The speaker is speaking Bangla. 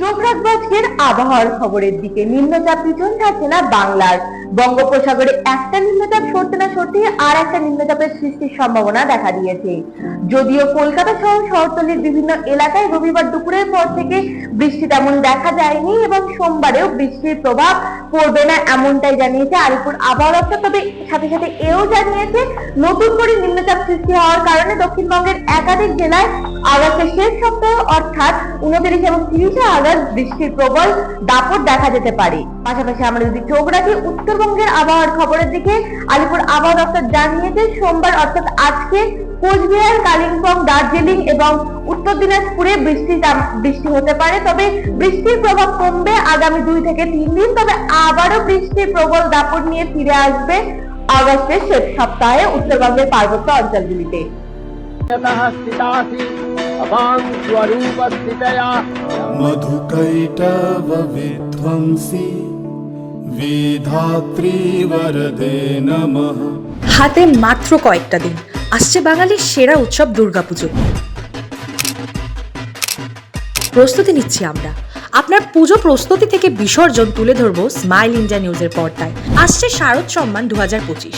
চোখ রাখব আজকের আবহাওয়ার খবরের দিকে নিম্নচাপ পিছন থাকছে না বাংলার। বঙ্গোপসাগরে একটা নিম্নচাপ সরতে না সরতে আর একটা নিম্নচাপের সৃষ্টির সম্ভাবনা দেখা দিয়েছে। যদিও কলকাতা সহ শহরতলির বিভিন্ন এলাকায় রবিবার দুপুরের পর থেকে বৃষ্টি তেমন দেখা যায়নি এবং সোমবারেও বৃষ্টির প্রভাব পড়বে না এমনটাই জানিয়েছে আলিপুর আবহাওয়া দপ্তর। তবে সাথে সাথে এও জানিয়েছে নতুন করে নিম্নচাপ সৃষ্টি হওয়ার কারণে দক্ষিণবঙ্গের একাধিক জেলায় আগস্টের শেষ সপ্তাহ অর্থাৎ উনত্রিশ এবং তিরিশে আগস্ট বৃষ্টির প্রবল দাপট দেখা যেতে পারে। পাশাপাশি আমরা যদি চোখ রাখি, উত্তরবঙ্গের আবহাওয়ার খবরের দিকে আলিপুর আবহাওয়া দপ্তর জানিয়েছে, সোমবার অর্থাৎ আজকে কোচবিহার, কালিম্পং, দার্জিলিং এবং উত্তর দিনাজপুরে বৃষ্টি বৃষ্টি হতে পারে। তবে বৃষ্টির প্রভাব কমবে আগামী দুই থেকে তিন দিন, তবে আবারও বৃষ্টির প্রবল দাপট নিয়ে ফিরে আসবে আগস্টের শেষ সপ্তাহে উত্তরবঙ্গের পার্বত্য অঞ্চলগুলিতে। स्थितासि अवां स्वरूपस्थितया मधुकैटवविध्वंसि विधात्री वरदे नमः হাতে মাত্র কয়েকটা দিন আসছে বাঙালির সেরা উৎসব দুর্গাপুজো প্রস্তুতি নিচ্ছি আমরা আপনার পুজো প্রস্তুতি থেকে বিসর্জন তুলে ধরবো স্মাইল ইন্ডিয়া নিউজের পর্দায় আসছে শারদ সম্মান দু পঁচিশ